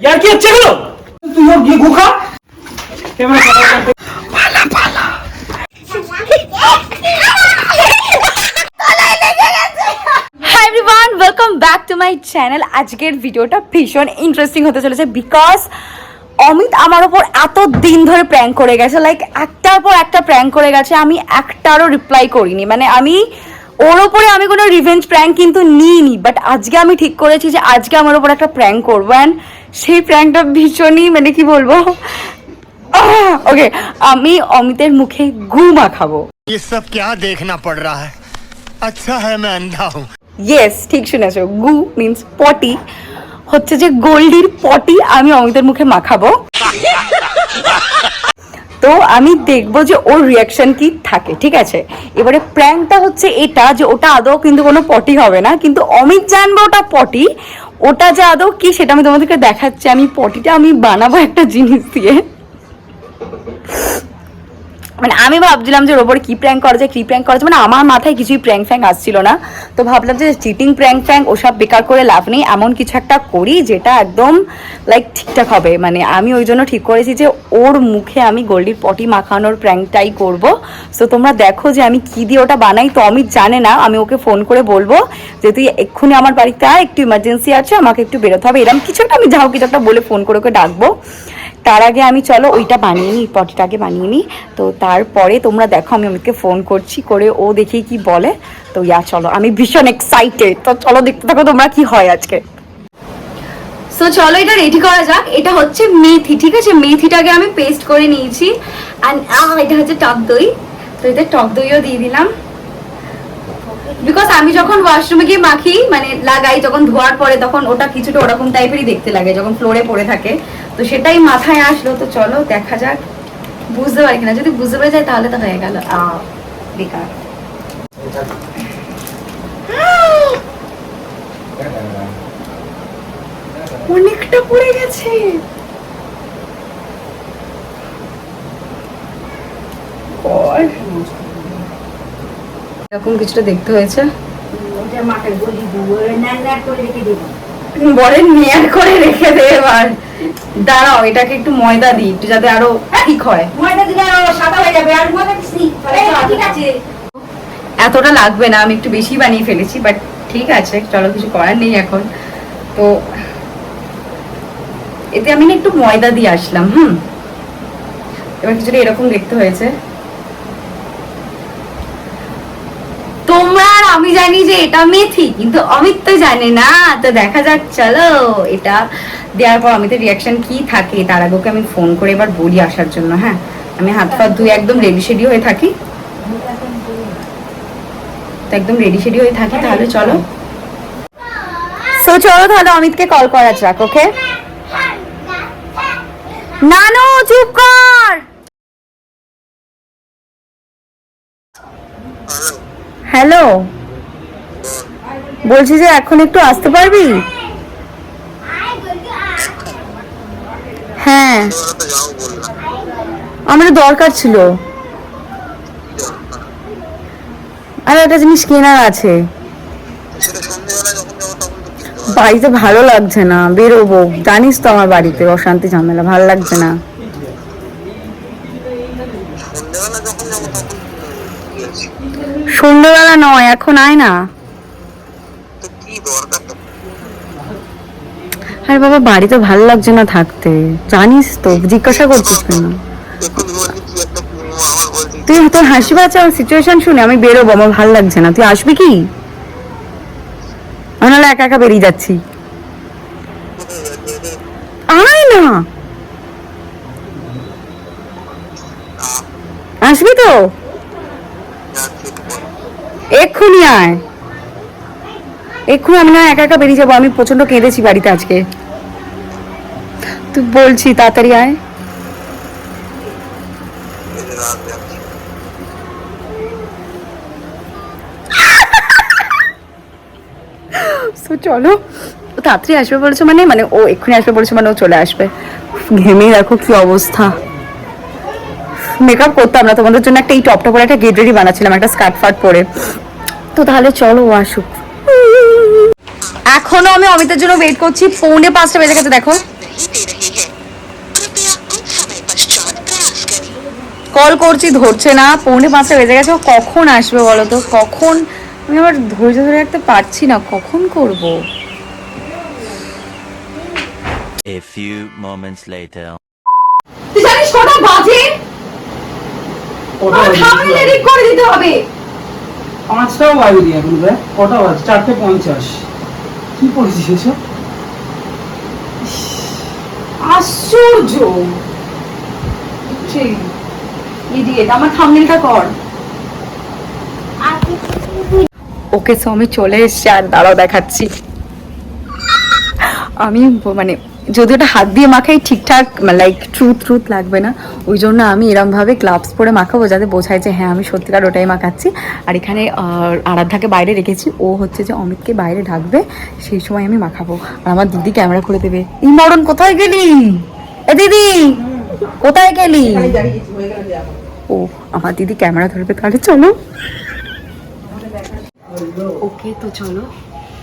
यार কি হচ্ছে এগুলো তুইও গিয়ে গুখা hi everyone welcome back to my channel আজকের ভিডিওটা ভীষণ ইন্টারেস্টিং হতে চলেছে বিকজ অমিত আমার ওপর এত দিন ধরে প্র্যাঙ্ক করে গেছে। লাইক একটার পর একটা প্র্যাঙ্ক করে গেছে আমি একটারও রিপ্লাই করিনি। মানে আমি ওর ওপরে আমি কোনো রিভেঞ্জ প্র্যাঙ্ক কিন্তু নিইনি বাট আজকে আমি ঠিক করেছি যে আজকে আমার ওপর একটা প্র্যাঙ্ক করবো অ্যান্ড সেই প্র্যাঙ্কটা ভীষণই মানে কি বলবো ওকে আমি অমিতের মুখে গু মাখাবো ये सब क्या देखना पड़ रहा है अच्छा है मैं अंधा हूँ ইয়েস ঠিক শুনেছো গু মিন্স পটি হচ্ছে যে গোল্ডির পটি আমি অমিতের মুখে মাখাবো তো আমি দেখব যে ওর রিয়াকশন কি থাকে, ঠিক আছে? এবারে প্র্যাঙ্কটা হচ্ছে এটা যে ওটা আদৌ কিন্তু কোনো পটি হবে না, কিন্তু অমিত জানবে ওটা পটি ওটা যে আদৌ কি সেটা আমি তোমাদেরকে দেখাচ্ছি, আমি পটিটা আমি বানাবো একটা জিনিস দিয়ে। মানে আমি ভাবছিলাম যে ওর ওপরে কি প্র্যাঙ্ক করা যায়, কি প্র্যাঙ্ক করা যায় মানে আমার মাথায় কিছুই প্র্যাঙ্ক ফ্যাঙ্ক আসছিল না। তো ভাবলাম যে চিটিং প্র্যাঙ্ক ফ্যাঙ্ক ওসব বেকার করে লাভ নেই, এমন কিছু একটা করি যেটা একদম লাইক ঠিকঠাক হবে। মানে আমি ওই জন্য ঠিক করেছি যে ওর মুখে আমি গোল্ডির পটি মাখানোর প্র্যাঙ্কটাই করব। সো তোমরা দেখো যে আমি কি দিয়ে ওটা বানাই। তো অমিত জানে না, আমি ওকে ফোন করে বলব যে তুই এক্ষুনি আমার বাড়িতে আয়, একটু ইমার্জেন্সি আছে, আমাকে একটু বেরোতে হবে এরকম কিছু একটা আমি যাও কিছু একটা বলে ফোন করে ওকে ডাকবো। তার আগে আমি চলো ওইটা বানিয়ে নিই, পটিটা আগে বানিয়ে নিই। তো তারপরে তোমরা দেখো, আমি অমিতকে ফোন করছি করে ও দেখি কি বলে। তো ইয়া, চলো, আমি ভীষণ এক্সাইটেড তো চলো দেখতে থাকো তোমরা কি হয় আজকে। সো চলো এটা রেডি করা যাক। এটা হচ্ছে মেথি, ঠিক আছে? মেথিটাকে আমি পেস্ট করে নিয়েছি। অ্যান্ড এটা হচ্ছে টক দই। তো এতে টক দইও দিয়ে দিলাম। বিকজ আমি যখন ওয়াশরুমে গিয়ে মাখি মানে লাগাই, যখন ধোয়ার পরে তখন ওটা কিছুটা ওরকম টাইপেরই দেখতে লাগে, যখন ফ্লোরে পড়ে থাকে। তো সেটাই মাথায় আসলো, তো চলো দেখা যাক। বুঝতে পারি কিনা, যদি বুঝতে পেরে যায় তাহলে তো হয়ে গেল। বেকার। অনেকটা পড়ে গেছে. এরকম কিছুটা দেখতে হয়েছে। বরের নেয়ার করে রেখে দে এবার। দাঁড়াও এটাকে একটু ময়দা দিই একটু যাতে আরও ঠিক হয়। এতটা লাগবে না আমি একটু বেশি বানিয়ে ফেলেছি বাট ঠিক আছে চলো কিছু করার নেই এখন। তো এতে আমি না একটু ময়দা দিয়ে আসলাম হুম? এবার কিছুটা এরকম দেখতে হয়েছে তোমরা আর আমি জানি যে এটা মেথি কিন্তু অমিত তো জানে না। তো দেখা যাক চলো এটা দেওয়ার পর অমিতের রিয়াকশন কি থাকে তার আগে ওকে আমি ফোন করে এবার বলি আসার জন্য হ্যাঁ? আমি হাত পা ধুয়ে একদম রেডি শেডি হয়ে থাকি। তো একদম রেডি শেডি হয়ে থাকি তাহলে চলো। সো চলো তাহলে অমিতকে কল করা যাক ওকে নানু চুপ কর! হ্যালো। বলছি যে এখন একটু আসতে পারবি? হ্যাঁ। আমার দরকার ছিল। আর একটা জিনিস কেনার আছে। বাড়িতে ভালো লাগছে না, বেরোবো। জানিস তো আমার বাড়িতে অশান্তি ঝামেলা, ভালো লাগছে না। সন্ধ্যেবেলা নয়, এখন আয় না। আরে বাবা, বাড়িতে ভালো লাগছে না থাকতে। জানিস তো, জিজ্ঞাসা করছিস কেন? তুই তোর হাসি পাচ্ছে আমার সিচুয়েশন শুনে আমি বেরোবো, আমার ভালো লাগছে না। তুই আসবি কি? আমি নাহলে একা একা বেরিয়ে যাচ্ছি। আয় না! আসবি তো? এক্ষুনি আয়। এক্ষুনি আমি না একা একা বেরিয়ে যাব, আমি প্রচণ্ড কেঁদেছি বাড়িতে আজকে। তুই বলছি তাড়াতাড়ি আয়। So, চলো। তাড়াতাড়ি আসবে বলেছে মানে মানে ও এক্ষুনি আসবে বলেছে মানে ও চলে আসবে। ঘেমে দেখো কি অবস্থা। মেকআপ করতাম না তোমাদের জন্য একটা এই টপটা পরে একটা গেট রেডি বানাচ্ছিলাম একটা স্কার্ট ফাট পরে। তো তাহলে চলো ও আসুক। এখনও আমি অমিতের জন্য ওয়েট করছি পৌনে পাঁচটা বেজে গেছে দেখো। কল করছি ধরছে না পৌনে পাঁচটা বেজে গেছে কখন আসবে বলো তো? কখন? আমি আবার ধৈর্য ধরে রাখতে পারছি না কখন করব? A few moments later. তুই জানিস কটা বাজে? বাজে? করে দিতে হবে। পাঁচটাও বাজেনি এখন কটা বাজে? চারটে পঞ্চাশ। কি পড়েছিস এসব? আশ্চর্য। সেই ইডিয়েট আমার থামনেলটা কর। ওকে সো আমি চলে এসেছি আর দাঁড়াও দেখাচ্ছি। আমি মানে যদি ওটা হাত দিয়ে মাখাই ঠিকঠাক লাইক ট্রুথ ট্রুথ লাগবে না ওই জন্য আমি এরমভাবে গ্লাভস পরে মাখাবো যাতে বোঝায় যে হ্যাঁ আমি সত্যিকার ওটাই মাখাচ্ছি। আর এখানে আরাধ্যাকে বাইরে রেখেছি ও হচ্ছে যে অমিতকে বাইরে ঢাকবে সেই সময় আমি মাখাবো। আর আমার দিদি ক্যামেরা খুলে দেবে এই মরণ কোথায় গেলি? এ দিদি কোথায় গেলি? ও আমার দিদি ক্যামেরা ধরবে তাহলে চলো। ওকে তো চলো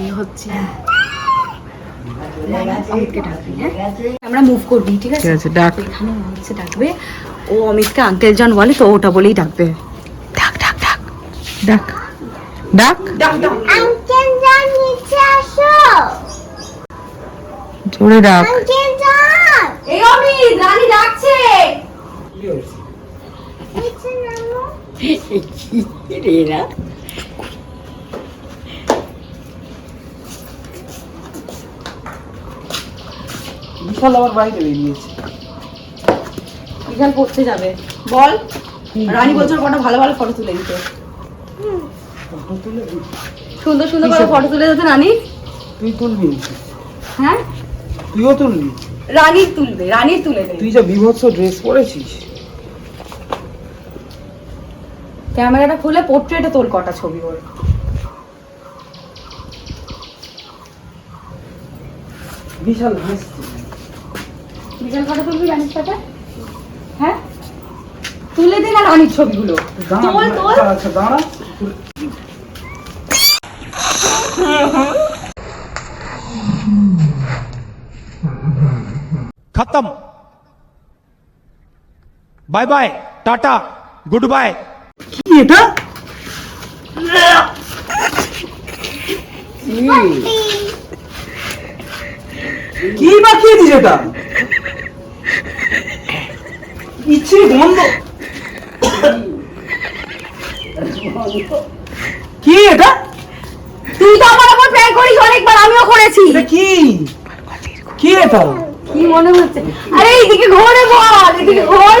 এই হচ্ছে হ্যাঁ? আমরা মুভ করবি ঠিক আছে? ঠিক আছে, ডাক। এখানে হচ্ছে ডাকবে। ও অমিতকে আঙ্কেল জন বলে তো ওটা বলেই ডাকবে। ডাক ডাক ডাক। ডাক। ডাক। আঙ্কেল জান নিচে আসো। জোরে ডাক। আঙ্কেল জান এই অমিত রানী ডাকছে। নিচে বিশাল আবার বাইরে বেরিয়েছে। বিশাল পড়তে যাবে। বল রানী বলছে কটা ভালো ভালো ফটো তুলে দিতে। সুন্দর সুন্দর করে ফটো তুলে দিতে রানী? তুই তুলবি? হ্যাঁ? তুইও তুলবি? রানীর তুলবে রানীর তুলে তুই যা বিভৎস ড্রেস পরেছিস। ক্যামেরাটা খুলে পোর্ট্রেটে তোর কটা ছবি ওর বিশাল হাসছিস বিশাল ফটো তুলবি রানীর সাথে হ্যাঁ তুলে দে না রানীর ছবিগুলো দাঁড়া তোল তোল আচ্ছা, আচ্ছা দাঁড়া खत्म bye bye tata good bye কি এটা? কি মাখিয়েছিস এটা? ইচ্ছে গন্ধ। কি এটা? তুই তো আমার উপর প্র্যাঙ্ক করিস অনেকবার আমিও করেছি। এটা কি? কি এটা? কি মনে হচ্ছে? আরে এইদিকে ঘোরে বল এদিকে ঘোর।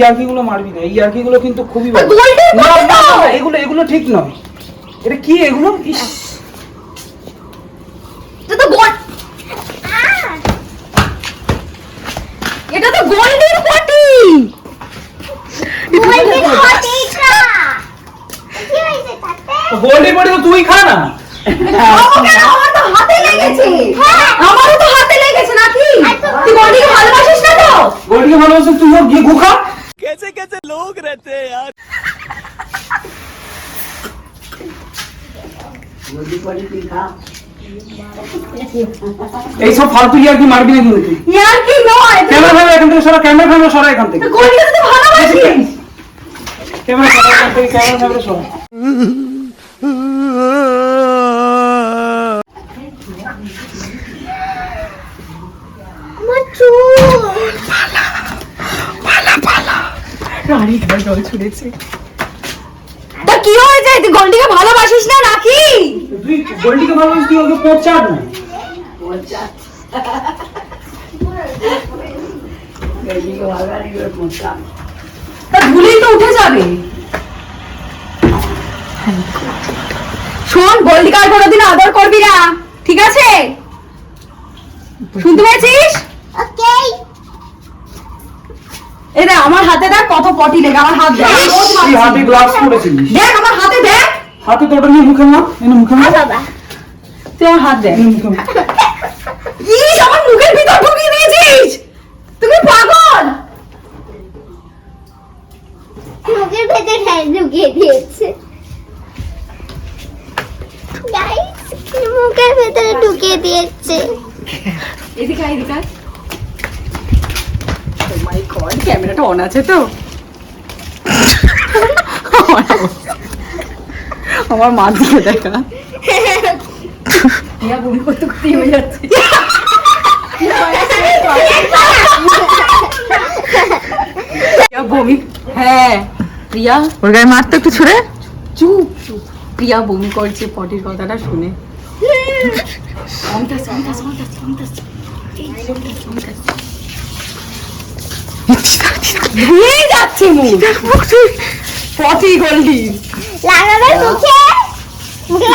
এই ইয়ার্কি গুলো মারবি না এই ইয়ার্কি কিন্তু খুবই ভালো না, না, এগুলো এগুলো ঠিক নয়। এটা কি এগুলো? ইস। এটা তো গোল্ড এটা তো গোল্ডেন পটি! গোল্ডেন পটিটা কি হয়েছে তাতে গোল্ডেন বডি তো তুই খা না। আমাকে আমার তো হাতে লেগেছে। আমারও তো হাতে লেগেছে নাকি? তুই গোল্ডিকে ভালোবাসিস না তো? গোল্ডিকে ভালোবাসে তুই ওর গিয়ে গুখা कैसे कैसे लोग रहते हैं यार এই সব ফালতু ইয়ার্কি মারবি না কিন্তু তুই ইয়ার কি নয় তুই ক্যামেরা ফ্যামেরা এখান থেকে সরা ক্যামেরা ফ্যামেরা সরা এখান থেকে গোল্ডিকে তো তুই ভালোবাসিস ক্যামেরা সরা এখান থেকে ক্যামেরা ফ্যামেরা সরা তা কি হয়েছে? তুই গোল্ডিকে ভালোবাসিস না নাকি? তুই গোল্ডিকে ভালোবাসিস তুই ওকে না। তা ধুলেই তো উঠে যাবে। শোন গোল্ডি কার কোনোদিন আদর করবি না। ঠিক আছে? শুনতে পেয়েছিস? ওকে এই দেখ আমার হাতে দেখ কত পটি লেগে আমার হাত দেখ। হাতে গ্লাভস পরেছিলিস। দেখ আমার হাতে দেখ। হাতে তো ওটা নিয়ে মুখে মা এনে মুখে বাবা। তুই আমার হাত দেখ। আমার মুখের ভিতর ঢুকিয়ে দিয়েছিস। তুমি পাগল। মুখের ভেতর হ্যাঁ ঢুকিয়ে দিয়েছে। গাইস মুখের ভেতরে ঢুকিয়ে দিয়েছে। এদিকে এদিকে ক্যামেরাটা অন আছে তো আমার মা দিকে দেখা বমি করতে হয়ে যাচ্ছে বমি হ্যাঁ প্রিয়া ওর গায়ে মারতো একটু ছুড়ে চুপ চুপ প্রিয়া বমি করছে পটির কথাটা শুনে সন্তাস সন্তাস সন্তাস সন্তাস ধুয়েই যাচ্ছে মুখ। পটি গোল্ডি লাগাবে মুখে? মুখে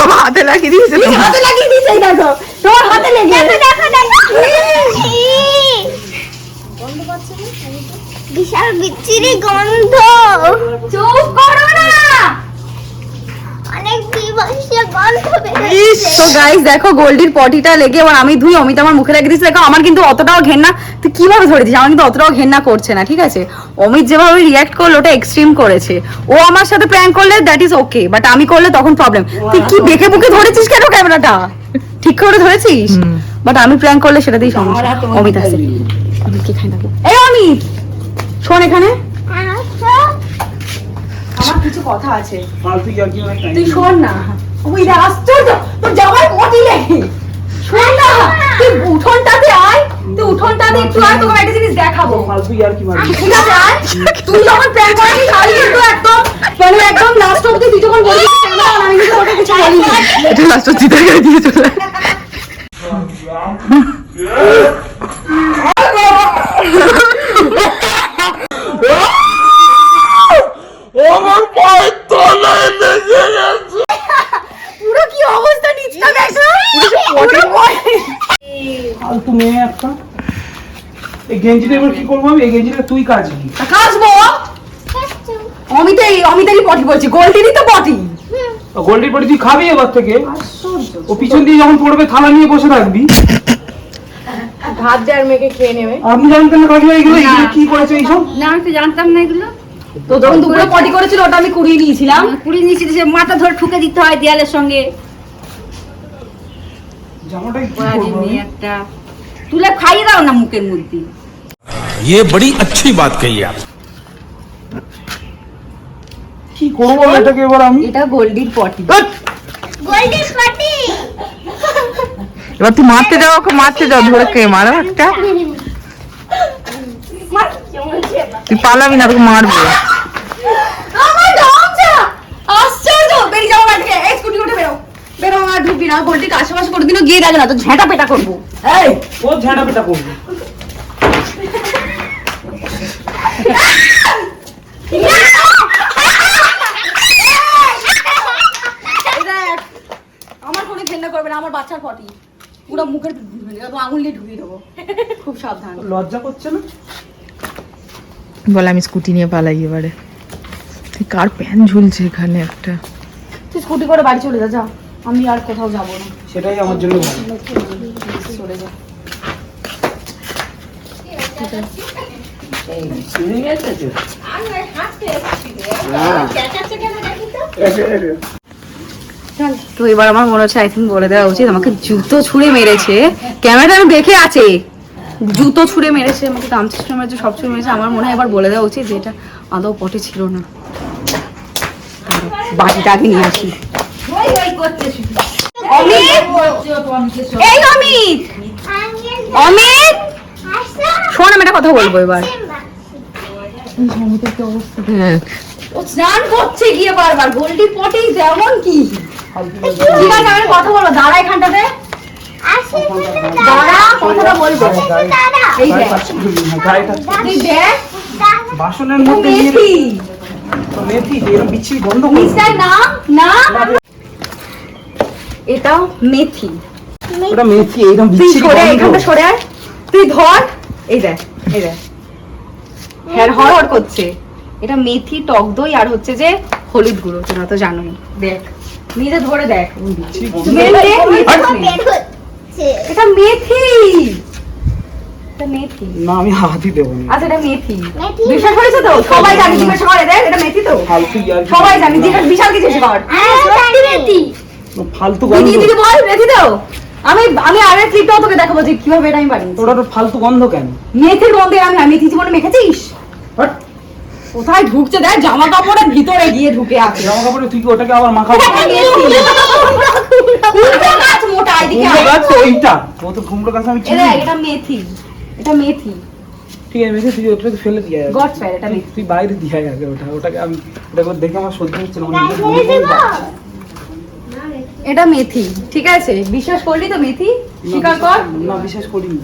বাবা হাতে লাগিয়ে দিয়েছে তো। হাতে লাগিয়ে দিয়েছে দেখো। তোমার হাতে লেগে দেখো দেখো দেখো। বিশাল বিচ্ছিরি গন্ধ। চুপ করো না। তো গাইস দেখো গোল্ডির পটিটা লেগে এবার আমি ধুই অমিত আমার মুখে লাগিয়ে দিচ্ছে দেখো আমার কিন্তু অতটাও ঘেন্না তুই কীভাবে ধরে দিস? আমার কিন্তু অতটাও ঘেন্না করছে না ঠিক আছে? অমিত যেভাবে রিয়াক্ট করল ওটা এক্সট্রিম করেছে। ও আমার সাথে প্র্যাঙ্ক করলে দ্যাট ইজ ওকে বাট আমি করলে তখন প্রবলেম তুই কি দেখে বুকে ধরেছিস কেন ক্যামেরাটা ঠিক করে ধরেছিস? বাট আমি প্র্যাঙ্ক করলে সেটাতেই সমস্যা। অমিত আছে। অমিত কি খাই না। এই অমিত শোন এখানে। আমার কিছু কথা আছে। ফালতু তুই শোন না। ওই আশ্চর্য! তোর জামাই পটি লেগে। শোন না তুই উঠোনটাতে আয় তুই উঠোনটাতে একটু আয় তোকে একটা জিনিস দেখাবো। ফালতু ইয়ার কি ঠিক আছে আয়। তুই যখন প্ল্যান করিস আমি কিন্তু একদম মানে একদম লাস্ট অবধি তুই যখন বলবি আমি কিন্তু ওটা কিছু বলিনি। এটা লাস্ট গায়ে দিয়ে চলে পুরো কি অবস্থা নিচটা দেখো ফালতু মেয়ে একটা এই গেঞ্জিটা এবার কি করব আমি? এই গেঞ্জিটা তুই কাচবি। কাজবো অমিতাই অমিতারই পটি বলছি। গোল্ডেরই তো পটি। গোল্ডের পরে তুই খাবি এবার থেকে? ও পিছন দিয়ে যখন পড়বে থালা নিয়ে বসে থাকবি। ভাত যার মেয়েকে খেয়ে নেবে। আপনি জানতেন না কাকিমা এগুলো? এগুলো কি করেছে এইসব? না আমি তো জানতাম না এগুলো। তো যখন দুপুরে পটি করেছিল ওটা আমি কুড়িয়ে নিয়েছিলাম। পুরি নিচে সে মাথা ধরে ঠুকে দিতে হয় দেয়ালের সঙ্গে। জামাটা কি করব একটা তুলে খাইয়ে দাও না মুখের মধ্যে ये बड़ी अच्छी बात कही आप কি করবো এটাকে এবার আমি এটা গোল্ডির পটি গোল্ডেন পার্টি এবার তুই মারতে যাও ওকে মারতে যাও ধরে কে মারো একটা তুই পালাবি না তোকে মারবে না গোল্ডির আশেপাশে কোনোদিনও গিয়ে দেখে না তো ঝেঁটা পেটা করব। এই ও ঝাঁটা পেটা করবে। আমার কোনো ঘেন্না করবে না আমার বাচ্চার পটি। পুরো মুখের আঙুল দিয়ে ঢুকিয়ে দেবো। খুব সাবধান। লজ্জা করছে না? বলে আমি স্কুটি নিয়ে পালাই এবারে। কার প্যান ঝুলছে এখানে একটা? তুই স্কুটি করে বাড়ি চলে যা যা। আমি আর কোথাও যাব না। সেটাই আমার জন্য ভালো। চলে যা। তো? এবার আমার মনে হচ্ছে আই থিঙ্ক বলে দেওয়া উচিত আমাকে জুতো ছুঁড়ে মেরেছে। ক্যামেরাটা আমি দেখে আছে। জুতো ছুঁড়ে মেরেছে আমাকে গামছা ছুঁড়ে মেরেছে সব ছুঁড়ে মেরেছে। আমার মনে হয় এবার বলে দেওয়া উচিত যে এটা আদৌ পটে ছিল না। বাটিটা আগে নিয়ে আসি। অমিত? এই অমিত! অমিত! শোন আমি একটা কথা বলব এবার। দেখ স্নান করছে গিয়ে বারবার গোল্ডি পটেই যেমন কি। ঠিক আছে আমি কথা বলব দাঁড়া এখানটাতে। দাঁড়া কথাটা বলব। এই দেখ। বাসনের মধ্যে দিয়ে মেথি। মেথি এরকম বিচ্ছিরি গন্ধ না না এটাও মেথি। ওটা মেথি এইরকম তুই বিচ্ছিরি সরে এখানটা সরে আয়। তুই ধর এই দেখ এই দেখ। হ্যাঁ হর হর করছে। এটা মেথি টক দই আর হচ্ছে যে হলুদ গুঁড়ো তোরা তো জানোই। দেখ নিজে ধরে দেখ। এটা মেথি। এটা মেথি। না আমি হাতই দেবো না। আচ্ছা এটা মেথি। মেথি? বিশ্বাস করেছে তো সবাই জানি জিজ্ঞাসা করে দেখ এটা মেথি তো? সবাই জানি জিজ্ঞাসা বিশাল কিছু জিজ্ঞাসা কর। মেথি। ফালতু গন্ধ। দিদি দিদি বল মেথি তো আমি আমি আরেক ক্লিপটাও তোকে দেখাবো যে কীভাবে এটা আমি বানিয়েছি। ওটা তো ফালতু গন্ধ কেন? মেথির গন্ধে আমি আর মেথি জীবনে মেখেছিস? কোথায় ঢুকছে? দেখ জামা কাপড়ের ভিতরে গিয়ে ঢুকে আছে। জামা কাপড়ে তুই কি ওটাকে আবার। কুমড়ো গাছ মোটা এদিকে কুমড়ো আয়। গাছ তো ওইটা ও তো কুমড়ো গাছ আমি চিনি। এটা মেথি। এটা মেথি। ঠিক আছে মেথি তুই ওটাকে ফেলে দিয়ে আয়। গড এটা মেথি। তুই বাইরে দিয়ে আয় আগে ওটা। ওটাকে আমি ওটাকে দেখে আমার সহ্য হচ্ছে না আমার নিজের মেরে মনে দেবো এটা মেথি ঠিক আছে? বিশ্বাস করলি তো মেথি? স্বীকার কর। না বিশ্বাস করিনি।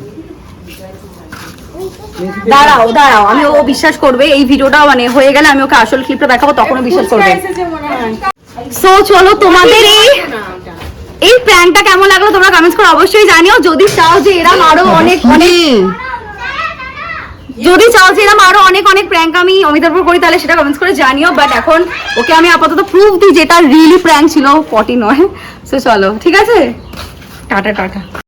দাঁড়াও দাঁড়াও আমি ও বিশ্বাস করবে এই ভিডিওটা মানে হয়ে গেলে আমি ওকে আসল ক্লিপটা দেখাবো তখনও বিশ্বাস করবে। সো চলো তোমাদের এই এই প্র্যাঙ্কটা কেমন লাগল তোমরা কমেন্টস করে অবশ্যই জানিও। যদি চাও যে এরম আরও অনেক অনেক যদি চাও যে এরকম আরও অনেক অনেক প্র্যাঙ্ক আমি অমিতার উপর করি, তাহলে সেটা কমেন্টস করে জানিও বাট এখন ওকে আমি আপাতত প্রুফ দিই যেটা রিয়েলি প্র্যাঙ্ক ছিল ফর্টি নয়। সো চলো, ঠিক আছে? টাটা টাটা।